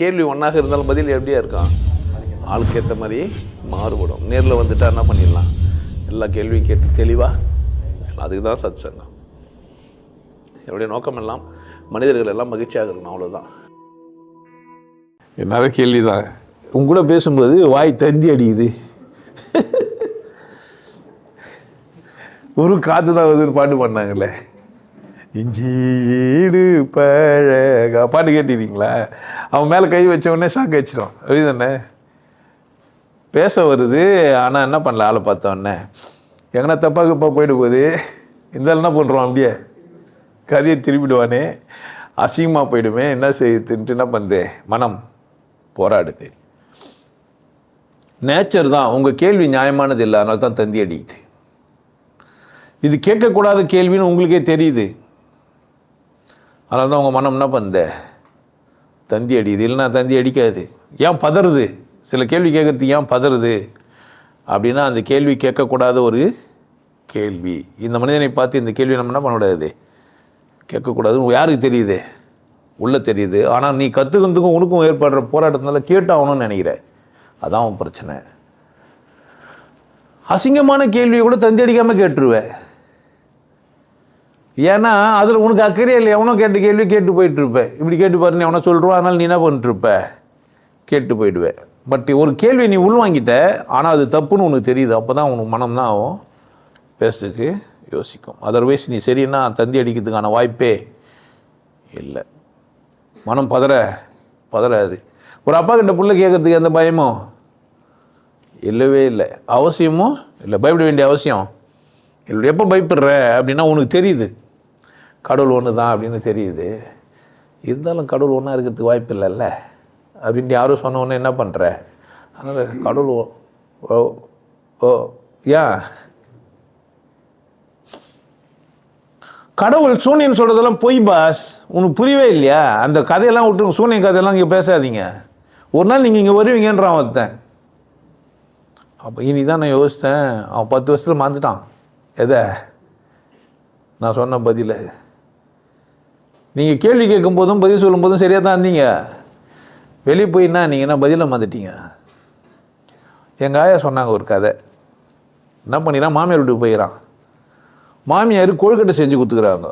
கேள்வி ஒன்றாக இருந்தாலும் பதில் எப்படியா இருக்கான் ஆளுக்கு ஏற்ற மாதிரி மாறுபடும். நேரில் வந்துட்டா என்ன பண்ணிடலாம்? எல்லா கேள்வியும் கேட்டு தெளிவாக அதுக்கு தான் சத் சங்கம் என்னுடைய நோக்கம் எல்லாம் மனிதர்கள் எல்லாம் மகிழ்ச்சியாக இருக்கணும் அவ்வளோதான் என்னால கேள்வி தான் உங்க கூட பேசும்போது வாய் தந்தி அடிக்குது. ஒரு காற்று தான் வருதுன்னு பாட்டு பண்ணாங்களே இஞ்சீடு பழக. பாட்டு கேட்டிருக்கீங்களா? அவன் மேலே கை வச்ச உடனே சாக்க வச்சிடும் அப்படிதானே பேச வருது ஆனால் என்ன பண்ணல? ஆளை பார்த்த உடனே. எங்கன்னா தப்பாக இப்போ போயிட்டு போகுது. இந்த என்ன பண்ணுறோம் அப்படியே? கதையை திருப்பிடுவானே. அசிங்கமாக போயிடுமே. என்ன செய்யுதுன்ட்டு என்ன பண்ணுது மனம் போராடுது. நேச்சர் தான். உங்கள் கேள்வி நியாயமானது இல்லை. அதனால தான் தந்தி அடிக்குது. இது கேட்கக்கூடாத கேள்வின்னு உங்களுக்கே தெரியுது. அதனால தான் உங்கள் மனம் என்ன பண்ணுது? தந்தி அடிக்குது. இல்லைன்னா தந்தி அடிக்காது. ஏன் பதறுது? சில கேள்வி கேட்குறதுக்கு ஏன் பதறுது? அப்படின்னா அந்த கேள்வி கேட்கக்கூடாத ஒரு கேள்வி. இந்த மனிதனை பார்த்து இந்த கேள்வி நம்ம என்ன பண்ணக்கூடாது கேட்கக்கூடாதுன்னு யாருக்கு தெரியுது? உள்ளே தெரியுது. ஆனால் நீ கற்றுக்கிறதுக்கும் உனக்கும் ஏற்படுற போராட்டத்தினால கேட்டாகணும்னு நினைக்கிற. அதான் பிரச்சனை. அசிங்கமான கேள்வியை கூட தந்தி அடிக்காமல் கேட்டுருவேன் ஏன்னா அதில் உனக்கு அக்கறையே இல்லை எவனோ கேட்ட கேள்வி கேட்டு போயிட்டுருப்பேன் இப்படி கேட்டு பாருன்னு எவனோ சொல்கிறோம் அதனால் நீ என்ன பண்ணிட்டுருப்ப? கேட்டு போயிடுவேன் பட் ஒரு கேள்வி நீ உள்வாங்கிட்ட ஆனால் அது தப்புன்னு உனக்கு தெரியுது. அப்போ தான் உனக்கு மனம் தான் ஆகும்? பேசுறதுக்கு யோசிக்கும். அதர்வைஸ் நீ சரின்னா தந்தி அடிக்கிறதுக்கான வாய்ப்பே இல்லை. மனம் பதற பதறாது. ஒரு அப்பா கிட்ட பிள்ளை கேட்கறதுக்கு எந்த பயமும் இல்லவே இல்லை. அவசியமும் இல்லை. பயப்பட வேண்டிய அவசியம். இல்லை எப்போ பயப்படுற? அப்படின்னா உனக்கு தெரியுது. கடவுள் ஒன்று தான் அப்படின்னு தெரியுது. இருந்தாலும் கடவுள் ஒன்றா இருக்கிறதுக்கு வாய்ப்பு இல்லைல்ல? அப்படின்ட்டு யாரும் சொன்ன உடனே என்ன பண்ணுற அதனால் கடவுள் ஓ ஓ யா. கடவுள் சூனியன் சொல்கிறதெல்லாம் பொய் பாஸ். உனக்கு புரியவே இல்லையா? அந்த கதையெல்லாம் விட்டு சூனியன் கதையெல்லாம் இங்கே பேசாதீங்க. ஒரு நாள் நீங்கள் இங்கே வருவீங்கன்றான் ஒருத்தன். அப்போ இனி தான் நான் யோசித்தேன். அவன் பத்து வருஷத்தில் மாந்துட்டான் எதை? நான் சொன்ன பதில். நீங்கள் கேள்வி கேட்கும் போதும் பதில் சொல்லும் போதும் சரியாக தான் இருந்தீங்க. வெளியே போயின்னா நீங்கள் என்ன பதிலாக மாற்றிட்டீங்க எங்கள் ஆயா சொன்னாங்க ஒரு கதை. என்ன பண்ணிக்கிறான் மாமியார் வீட்டுக்கு போயிடறான் மாமியார் கொழுக்கட்டை செஞ்சு கொடுத்துக்குறாங்க.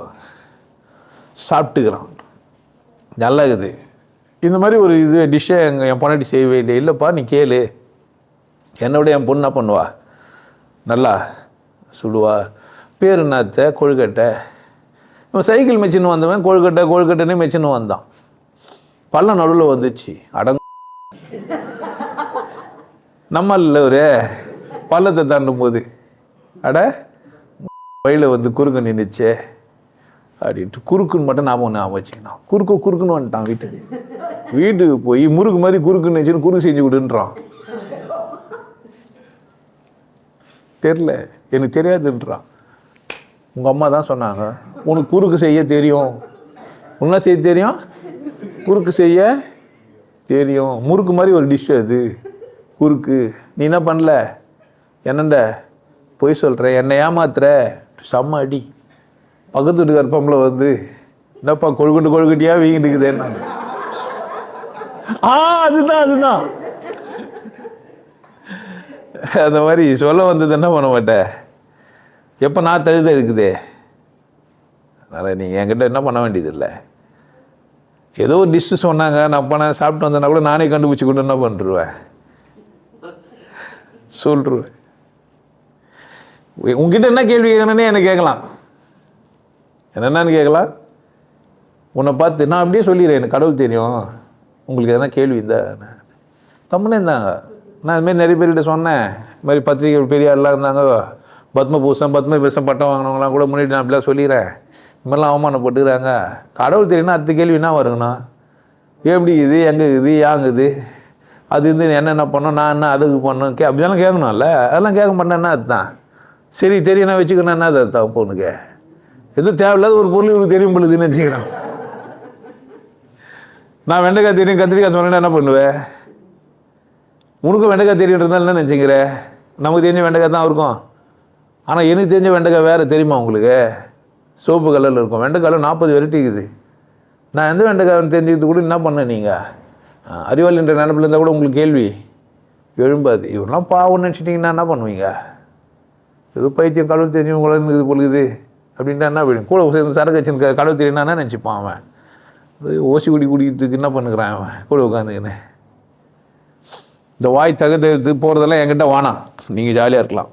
சாப்பிட்டுக்கிறான். நல்லா இருக்குது இந்த மாதிரி ஒரு இது டிஷ்ஷை எங்கள் என் பொண்டாட்டி செய்யவே இல்லை இல்லைப்பா நீ கேளு. என்னோட என் பொண்ணு என்ன பண்ணுவா? நல்லா சொல்லுவா. பேர் என்னத்த? கொழுக்கட்டை. இவன் சைக்கிள் மெச்சின்னு வந்தவன் கொழுக்கட்டை கொழுக்கட்டைன்னு மெச்சின்னு வந்தான். பள்ளம் நடுவில் வந்துச்சு. அடங்க நம்ம இல்லை ஒரு பள்ளத்தை தாண்டும் போது. அட வழியில் வந்து குறுக்கு நின்றுச்சு அப்படின்ட்டு குறுக்குன்னு மட்டும் ஞாபகம் ஞாபகம் வச்சுக்கணும். குறுக்கு குறுக்குன்னு வந்துட்டான் வீட்டுக்கு. வீட்டுக்கு போய் முறுக்கு மாதிரி குறுக்குன்னு வச்சுன்னு குறுக்கு செஞ்சு விடுன்றான் தெரில எனக்கு தெரியாதுன்றான். உங்கள் அம்மா தான் சொன்னாங்க உனக்கு குறுக்கு செய்ய தெரியும். என்ன செய்ய தெரியும்? குறுக்கு செய்ய தெரியும். முறுக்கு மாதிரி ஒரு டிஷ் அது. குறுக்கு. நீ என்ன பண்ணல? என்னண்ட? பொய் சொல்கிற என்னை ஏமாத்துற. செம்ம அடி. பக்கத்து வீட்டு கற்பம்ல வந்து என்னப்பா கொழுக்கட்டு கொழுக்கட்டியாக வீங்கிட்டு இருக்குதேன்னு. ஆ அதுதான் அதுதான். அந்த மாதிரி சொல்ல வந்தது என்ன பண்ண மாட்டேன் எப்போ நான் தழுத இருக்குது அதனால் நீங்கள் என்கிட்ட என்ன பண்ண வேண்டியதில்லை. ஏதோ ஒரு டிஷ்ஷு சொன்னாங்க நான் பண்ண சாப்பிட்டு வந்தேன்னா கூட நானே கண்டுபிடிச்சி கொண்டு என்ன பண்ணிருவேன் சொல்லிருவேன் உங்ககிட்ட என்ன கேள்வி கேட்கணும்னே என்ன கேட்கலாம்? என்னென்னு கேட்கலாம்? உன்னை பார்த்து நான் அப்படியே சொல்லிடுறேன் எனக்கு கடவுள் தெரியும். உங்களுக்கு எதனா கேள்வி இந்த கம்முனே இருந்தாங்க. நான் இதுமாரி நிறைய பேர்கிட்ட சொன்னேன். இது மாதிரி பத்திரிகை பெரிய ஆள்லாம் இருந்தாங்க. பத்மபூஷம் பத்மபூஷம் பட்டம் வாங்கினவங்களாம் கூட முன்னாடி நான் அப்படிலாம் சொல்லிடுறேன். இதுமாதிரிலாம் அவமானப்பட்டுக்கிறாங்க. கடவுள் தெரியும்னா அடுத்த கேள்வி என்ன வருங்கண்ணா எப்படி இது எங்கே இது யாங்குது அது வந்து என்னென்ன பண்ணோம் நான் என்ன அதுக்கு பண்ணோம் கே அப்படிலாம் கேட்கணும்ல. அதெல்லாம் கேட்க மாட்டேன் என்ன அதுதான் சரி தெரியும் நான் வச்சுக்கணும் என்ன அது தான் பொண்ணுக்கு எதுவும் தேவையில்லாத ஒரு பொருள் இவனுக்கு தெரியும் பொழுதுன்னு வச்சுக்கிறேன். நான் வெண்டைக்காய் தெரியும் கத்திரிக்காய் சொன்னேன்னா என்ன பண்ணுவேன் உனக்கும் வெண்டைக்காய் தெரியுன்றதால என்ன நினச்சிக்கிற? நமக்கு தெரிஞ்ச வெண்டைக்காய் தான் இருக்கும். ஆனால் எனக்கு தெரிஞ்ச வெண்டைக்காய் வேறு தெரியுமா உங்களுக்கு? சோப்பு கலரில் இருக்கும். வெண்டைக்காயில் நாற்பது வெரைட்டி இருக்குது. நான் எந்த வெண்டைக்காய் தெரிஞ்சுக்கிறது கூட என்ன பண்ண நீங்கள் அறிவாளி என்ற நினப்பில் இருந்தால் கூட உங்களுக்கு கேள்வி. எழும்பாது. இவரெல்லாம் பாவம்னு நினச்சிட்டிங்கன்னா என்ன பண்ணுவீங்க? ஏதோ பைத்தியம் கடவுள் தெரிஞ்சவங்களும் இது பொழுது அப்படின்ட்டு என்ன போயிடும் கூட சேர்ந்து சரக்கு வச்சுருக்க கடவுள் தெரியும்னா என்ன நினச்சிப்பான் அவன்? ஓசி குடி குடிக்கிறதுக்கு என்ன பண்ணுகிறான் அவன்? கூட உட்காந்துக்கின்னு. இந்த வாய் தகுத்து போகிறதெல்லாம் என்கிட்ட வானா நீங்கள் ஜாலியாக இருக்கலாம்.